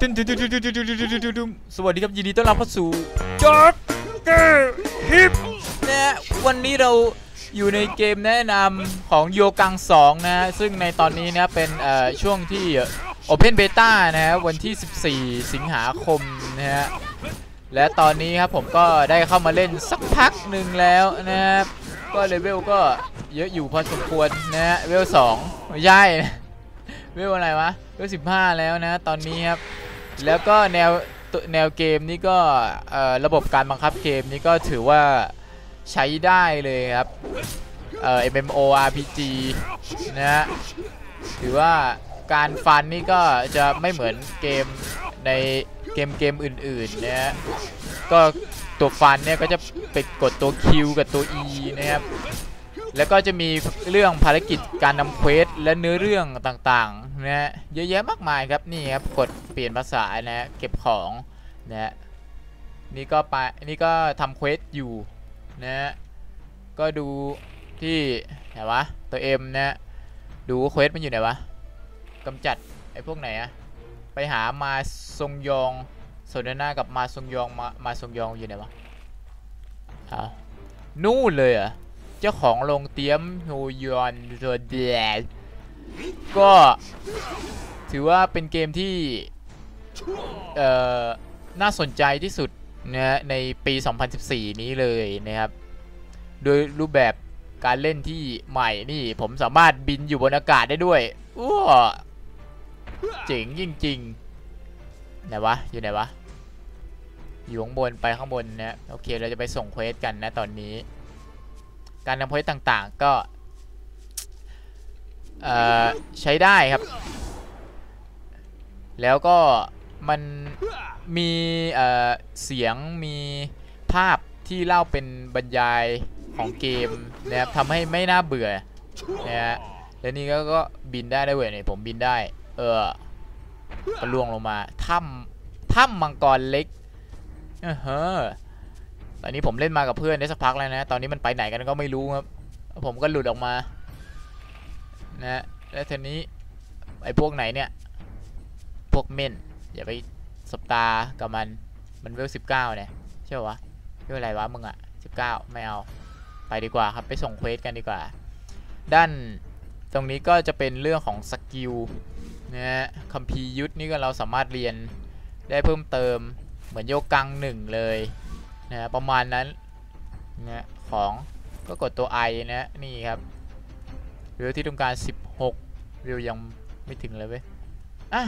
ตึ้นตึ้นตึ้นตึ้นตึ้นตึ้นตึ้นตึ้นตึ้นสวัสดีครับยินดีต้อนรับเข้าสู่จ็อกเกฮิปนะฮะวันนี้เราอยู่ในเกมแนะนำของโยกัง 2 นะฮะซึ่งในตอนนี้นะเป็นช่วงที่ Open Beta นะฮะวันที่ 14 สิงหาคมนะฮะและตอนนี้ครับผมก็ได้เข้ามาเล่นสักพักหนึ่งแล้วนะครับก็เลเวลก็เยอะอยู่พอสมควรนะฮะเลเวล2ไม่ใช่นะเวลอะไรวะเวลสิบห้าแล้วนะ ตอนนี้ครับ แล้วก็แนวแนวเกมนี้ก็ระบบการบังคับเกมนี้ก็ถือว่าใช้ได้เลยครับเอ่อ MMORPG นะฮะถือว่าการฟันนี่ก็จะไม่เหมือนเกมในเกมเกมอื่นๆนะฮะก็ตัวฟันเนี่ยก็จะไปกดตัว Q กับตัว E นะครับ แล้วก็จะมีเรื่องภารกิจการนำเควสและเนื้อเรื่องต่างๆนะฮะเยอะแยะมากมายครับนี่ครับกดเปลี่ยนภาษานะฮะเก็บของนะฮะนี่ก็ไปนี่ก็ทำเควสอยู่นะฮะก็ดูที่ไหนวะตัวเอ็มนะฮะดูเควสมันอยู่ไหนวะกำจัดไอ้พวกไหนอะไปหามาซงยองสนทนากับมาซงยองมามาซงยองอยู่ไหนวะอ้าวนู่นเลยอะ เจ้าของโรงเตรียมโฮยอนตัวเดียก็ถือว่าเป็นเกมที่เอ่อน่าสนใจที่สุดนะในปี 2014 นี้เลยนะครับ โดยรูปแบบการเล่นที่ใหม่นี่ผมสามารถบินอยู่บนอากาศได้ด้วยว้เจ๋งจริงๆไหนวะ อยู่ไหนวะ อยู่ข้างบนไปข้างบนนะ โอเค เราจะไปส่งเควสกันนะตอนนี้ การนำโพสต่างๆ ก็ใช้ได้ครับ แล้วก็มันมีเสียงมีภาพที่เล่าเป็นบรรยายของเกมนะครับทำให้ไม่น่าเบื่อนะฮะแล้วนี่ก็ก็บินได้ด้วยเวยเนี่ยผมบินได้ เออก็ล่วงลงมาถ้ำถ้ำมังกรเล็กเออเฮ้อ ตอนนี้ผมเล่นมากับเพื่อนได้สักพักแล้วนะ ตอนนี้มันไปไหนกันก็ไม่รู้ครับ ผมก็หลุดออกมา นะ แล้วทีนี้ไอ้พวกไหนเนี่ย พวกเม่นอย่าไปสบตากับมัน มันเวลสิบเก้าเนี่ยใช่ปะเวลอะไรวะมึงอะสิบเก้าไม่เอา ไปดีกว่าครับ ไปส่งเควสกันดีกว่า ด้านตรงนี้ก็จะเป็นเรื่องของสกิลนะฮะคัมภีร์ยุทธนี่ก็เราสามารถเรียนได้เพิ่มเติมเหมือนโยกังหนึ่งเลย นะประมาณนั้นนะของก็กดตัว I นะนี่ครับวิวที่ต้องการ 16 วิวยังไม่ถึงเลยเว้ยอะ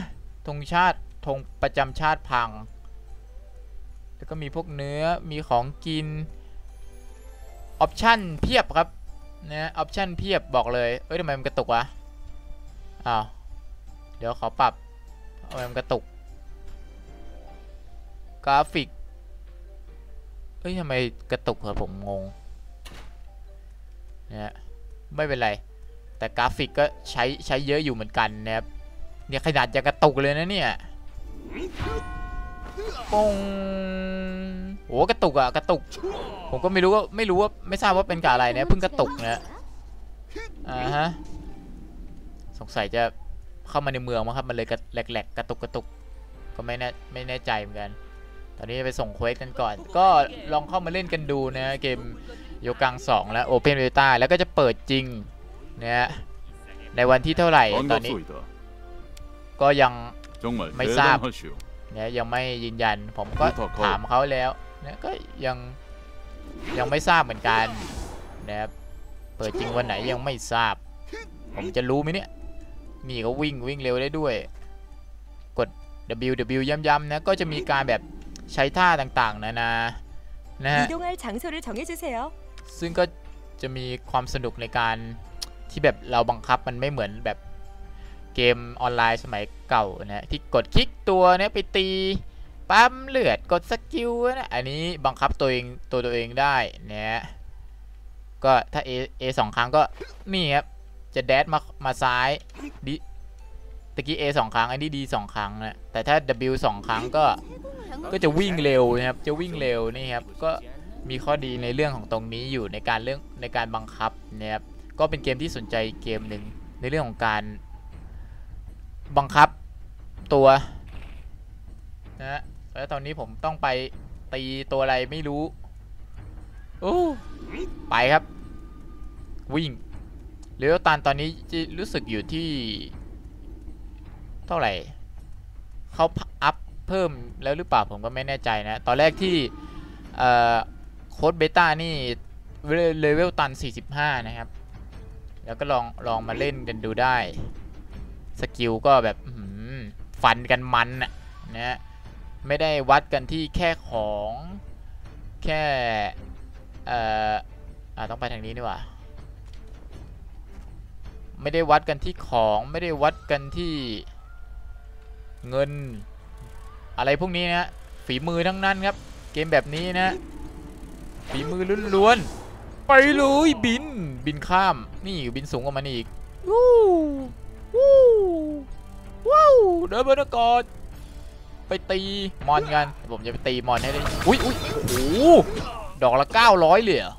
ธงชาติธงประจำชาติพัง แล้วก็มีพวกเนื้อมีของกินออปชั่นเพียบครับนะออปชั่นเพียบบอกเลย เอ้ยทำไมมันกระตุกวะอ้าวเดี๋ยวขอปรับทำไมมันกระตุก กราฟิก ฮ้ยทำไมกระตุกเหรอผมงงนี่ยไม่เป็นไร แต่กราฟิกก็ใช้ใช้เยอะอยู่เหมือนกันนะครับเนี่ยขนาดจะกระตุกเลยนะเนี่ยปงโอ้กระตุกอะกระตุก ผมก็ไม่รู้ว่าไม่รู้ว่าไม่ทราบว่าเป็นกับอะไรเนี่ยเพิ่งกระตุกนะอ่าฮะสงสัยจะเข้ามาในเมืองมั้งครับมันเลยกระแหลกๆกระตุกกระตุก ก็ไม่แน่ไม่แน่ใจเหมือนกัน ตอนนี้ไปส่งเควสกันก่อน ก็ลองเข้ามาเล่นกันดูนะเกมโยกัง 2 แล้วโอเปนเ Beta แล้วก็จะเปิดจริงนะในวันที่เท่าไหร่ตอนนี้ ก็ยังไม่ทราบนะยังไม่ยืนยัน ผมก็ถามเขาแล้วนะก็ยังยังไม่ทราบเหมือนกันนะเปิดจริงวันไหนยังไม่ทราบ ผมจะรู้ไหมเนี่ยมีก็วิ่งวิ่งเร็วได้ด้วย กด W W ย้ำๆนะก็จะมีการแบบ ใช้ท่าต่างๆนะนะนะฮะซึ่งก็จะมีความสนุกในการที่แบบเราบังคับมันไม่เหมือนแบบเกมออนไลน์สมัยเก่านะที่กดคลิกตัวเนี่ยไปตีปั๊มเลือดกดสกิลนะอันนี้บังคับตัวเองตัวตัวเองได้นะก็ถ้า A อสองครั้งก็นี่ครับจะแดดมามาซ้ายดีตะกี้ A สองครั้งอันนี้ D สองครั้งนะแต่ถ้า W สองครั้งก็ ก็จะวิ่งเร็วนะครับจะวิ่งเร็วนี่ครับก็มีข้อดีในเรื่องของตรงนี้อยู่ในการเรื่องในการบังคับนะครับก็เป็นเกมที่สนใจเกมหนึ่งในเรื่องของการบังคับตัวนะแล้วตอนนี้ผมต้องไปตีตัวอะไรไม่รู้โอ้ไปครับ วิ่งเลี้ยวตันตอนนี้จะรู้สึกอยู่ที่ เท่าไหร่เขาอัพ เพิ่มแล้วหรือเปล่าผมก็ไม่แน่ใจนะ ตอนแรกที่โค้ดเบต้านี่เลเวลตัน 45 นะครับ แล้วก็ลองลองมาเล่นกันดูได้ สกิลก็แบบฟันกันมันนะนะไม่ได้วัดกันที่แค่ของแค่เอ่ออต้องไปทางนี้ดีกว่า ไม่ได้วัดกันที่ของไม่ได้วัดกันที่เงิน อะไรพวกนี้นะฝีมือทั้งนั้นครับ เกมแบบนี้นะ ฝีมือล้วนๆไปเลยบินบินข้าม นี่บินสูงกว่ามันอีกวู้วู้ว้เดินบนอากาศไปตีมอนกัน ผมจะไปตีมอนให้ได้อุ้ยอุ้ยโอ้โหดอกละ900เลยเหรอ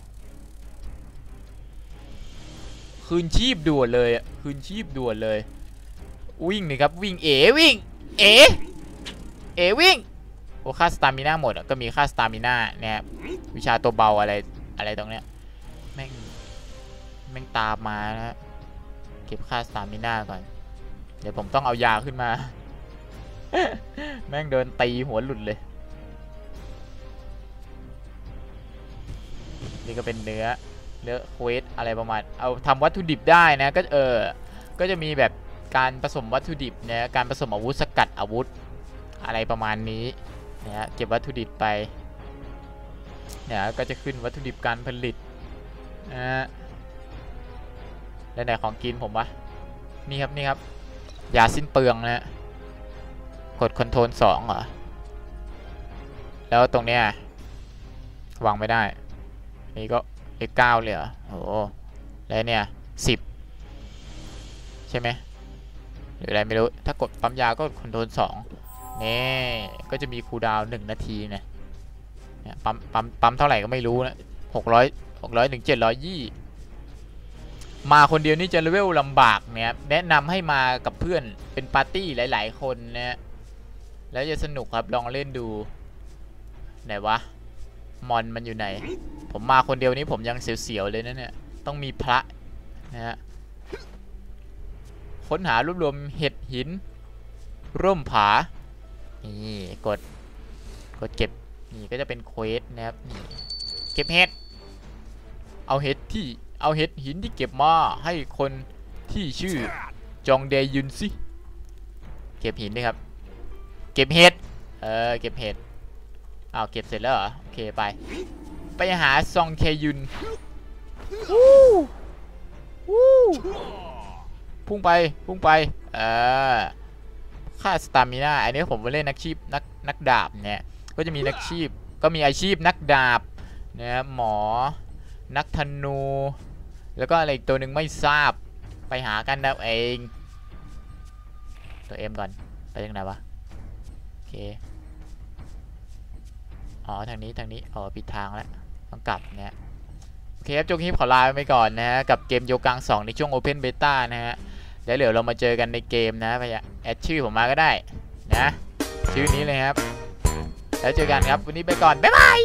คืนชีพด่วนเลยคืนชีพด่วนเลย วิ่งนี่ครับวิ่งเอวิ่ง เอ เอวิ่งโอ้ค่าสตามิน่าหมดอะก็มีค่าสตามิน่าเนี่ยครับวิชาตัวเบาอะไรอะไรตรงเนี้ยแม่งแม่งตามมานะฮะเก็บค่าสตามิน่าก่อน เดี๋ยวผมต้องเอายาขึ้นมา แม่งเดินตีหัวหลุดเลย นี่ก็เป็นเนื้อเนื้อเควสอะไรประมาณ เอาทำวัตถุดิบได้นะ ก็เออ ก็จะมีแบบการผสมวัตถุดิบนะการผสมอาวุธสกัดอาวุธ อะไรประมาณนี้นะฮะเก็บวัตถุดิบไปเนี่ยก็จะขึ้นวัตถุดิบการผลิตนะฮะแล้วไหนของกินผมวะนี่ครับนี่ครับยาสิ้นเปลืองนะฮะกดคอนโทรลสองเหรอแล้วตรงเนี้ยวางไม่ได้ นี่ก็เลขเก้าเลยเหรอโอ้โหแล้วเนี่ยสิบใช่ไหมหรืออะไรไม่รู้ ถ้ากดปั๊มยาก็คอนโทรลสอง นี่ก็จะมีคูดาวน์หนึ่งนาทีนะปั๊มปั๊มปั๊มเท่าไหร่ก็ไม่รู้นะหกร้อยหกร้อยถึงเจ็ดร้อยยี่มาคนเดียวนี่จะเลเวลลำบากเนี่ยแนะนำให้มากับเพื่อนเป็นปาร์ตี้หลาย ๆ คนนะแล้วจะสนุกครับลองเล่นดู ไหนวะมอนมันอยู่ไหน ผมมาคนเดียวนี้ผมยังเสียวๆเลยนะเนี่ยต้องมีพระนะฮะค้นหารวบรวมเห็ดหิน ร่มผา นี่กดกดเก็บนี่ก็จะเป็นเควสนะครับนี่เก็บเห็ดเอาเห็ดที่เอาเห็ดหินที่เก็บมาให้คนที่ชื่อจองเดยุนสิเก็บหินด้วยครับ เก็บเห็ดเออเก็บเห็ดอ้าวเก็บเสร็จแล้วเหรอโอเคไป ไปหาซองเคยุนวู้วู้พุ่งไปพุ่งไปเออ ค่าสตามิน่าอันนี้ผมไปเล่นนักชีพนักนักดาบเนี่ยก็จะมีนักชีพก็มีอาชีพนักดาบนะหมอ นักธนู แล้วก็อะไรอีกตัวหนึ่งไม่ทราบไปหากันเอาเอง ตัวเอ็มก่อนไปยังไหนวะโอเคอ๋อทางนี้ทางนี้อ๋อผิดทางแล้วต้องกลับเนี่ยโอเคครับจบคลิปขอลาไปก่อนนะฮะกับเกมโยกัง2ในช่วง Open Beta นะฮะแล้วเดี๋ยวเรามาเจอกันในเกมนะพยา แอดชื่อผมมาก็ได้นะชื่อนี้เลยครับ แล้วเจอกันครับ วันนี้ไปก่อน บ๊ายบาย